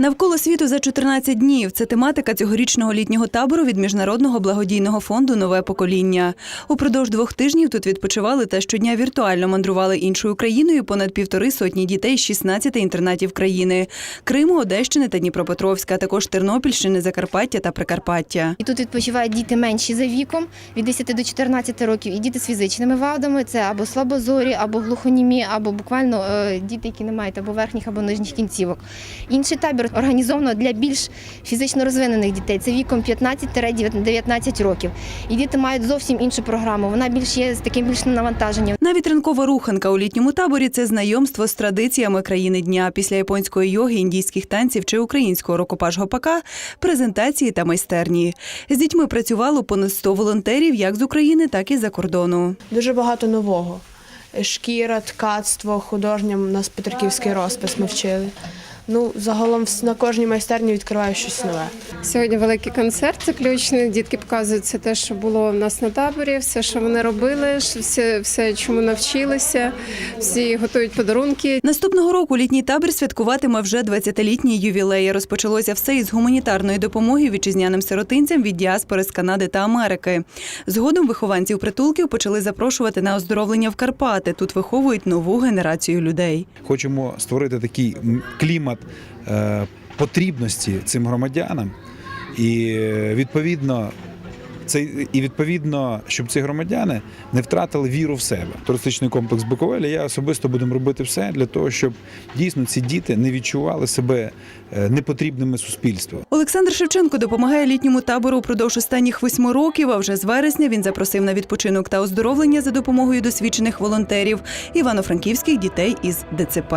Навколо світу за 14 днів це тематика цьогорічного літнього табору від міжнародного благодійного фонду Нове покоління. Упродовж двох тижнів тут відпочивали та щодня віртуально мандрували іншою країною понад півтори сотні дітей з 16 інтернатів країни Криму, Одещини та Дніпропетровська, а також Тернопільщини, Закарпаття та Прикарпаття. І тут відпочивають діти менші за віком від 10 до 14 років, і діти з фізичними вадами. Це або слабозорі, або глухонімі, або буквально е, діти, які не мають або верхніх, або нижніх кінцівок. Інший табір організовано для більш фізично розвинених дітей. Це віком 15-19 років. І діти мають зовсім іншу програму. Вона більш є з таким більшим навантаженням. Навіть ранкова руханка у літньому таборі це знайомство з традиціями країни дня після японської йоги, індійських танців чи українського рокопаш гопака, презентації та майстерні. З дітьми працювало понад 100 волонтерів як з України, так і за кордону. Дуже багато нового. Шкіра, ткацтво, художнє, у нас Петриківський розпис ми вчили. Ну, загалом на кожній майстерні відкриваю щось нове. Сьогодні великий концерт заключний. Дітки показують все те, що було в нас на таборі, все, що вони робили, все, все чому навчилися. Всі готують подарунки. Наступного року літній табір святкуватиме вже 20-літній ювілей. Розпочалося все із гуманітарної допомоги вітчизняним сиротинцям від діаспори з Канади та Америки. Згодом вихованців притулків почали запрошувати на оздоровлення в Карпати. Тут виховують нову генерацію людей. Хочемо створити такий клімат потрібності цим громадянам, і е, відповідно. Це і відповідно, щоб ці громадяни не втратили віру в себе. Туристичний комплекс Буковеля. Я особисто будемо робити все для того, щоб дійсно ці діти не відчували себе е, непотрібними суспільству. Олександр Шевченко допомагає літньому табору упродовж останніх восьми років. А вже з вересня він запросив на відпочинок та оздоровлення за допомогою досвідчених волонтерів івано-франківських дітей із ДЦП.